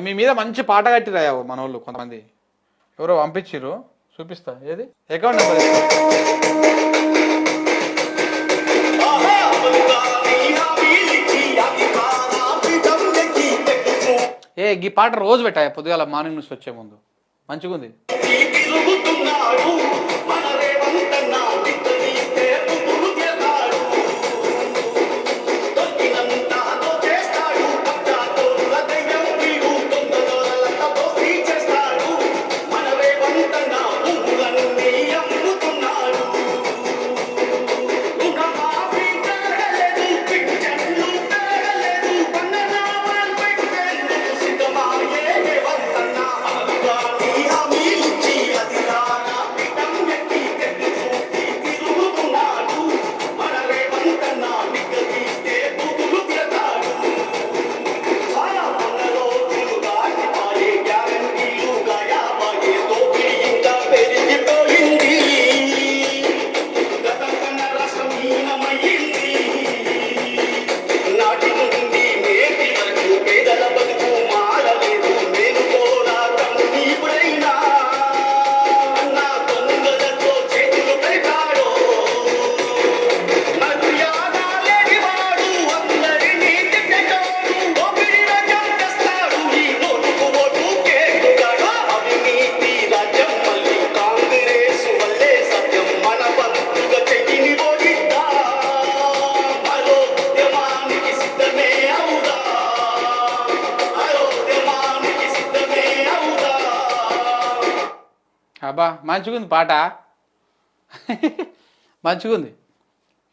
మీ మీద మంచి పాట కట్టిరా మన వాళ్ళు కొంతమంది. ఎవరో పంపించిర్రు. చూపిస్తా. ఏది? అకౌంట్ నెంబర్ ఏ ఈ పాట రోజు పెట్టాయా? పొద్దుగాల మార్నింగ్ నుంచి వచ్చే ముందు. మంచిగుంది. అబ్బా మంచిగుంది పాట. మంచిగుంది.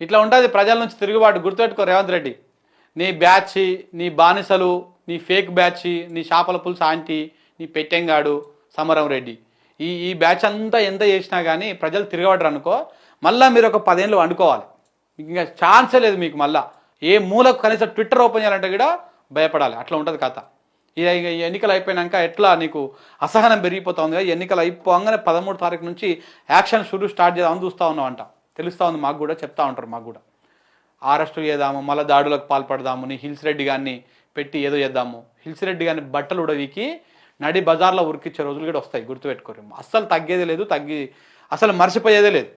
ఇట్లా ఉంటుంది ప్రజల నుంచి తిరుగుబాటు గుర్తుపెట్టుకో రేవంత్ రెడ్డి. నీ బ్యాచ్ నీ బానిసలు నీ ఫేక్ బ్యాచ్ నీ చేపల పులుసు ఆంటీ నీ పెట్టెంగాడు సమరం రెడ్డి. ఈ ఈ బ్యాచ్ అంతా ఎంత చేసినా కానీ ప్రజలు తిరగబడరు అనుకో మళ్ళీ మీరు ఒక పదేళ్ళు వండుకోవాలి. ఇంకా ఛాన్సే లేదు మీకు మళ్ళీ. ఏ మూలకు కనీసం ట్విట్టర్ ఓపెన్ చేయాలంటే కూడా భయపడాలి. అట్లా ఉంటుంది కథ. ఈ ఎన్నికలు అయిపోయినాక ఎట్లా నీకు అసహనం పెరిగిపోతుంది కదా, ఈ ఎన్నికలు అయిపోగానే పదమూడు తారీఖు నుంచి యాక్షన్ షురూ స్టార్ట్ చేద్దామని చూస్తూ ఉన్నాం అంట తెలుస్తూ ఉంది మాకు కూడా చెప్తా ఉంటారు మాకు కూడా. అరెస్టు చేద్దాము మళ్ళీ దాడులకు పాల్పడదాము నీ హిల్స్ రెడ్డి గారిని పెట్టి ఏదో చేద్దాము. హిల్స్ రెడ్డి గారిని బట్టలు ఉడవీకి నడి బజార్లో ఉరికిచ్చే రోజులు కూడా వస్తాయి గుర్తుపెట్టుకోరు. అస్సలు తగ్గేదే లేదు తగ్గి అసలు మర్చిపోయేదే లేదు.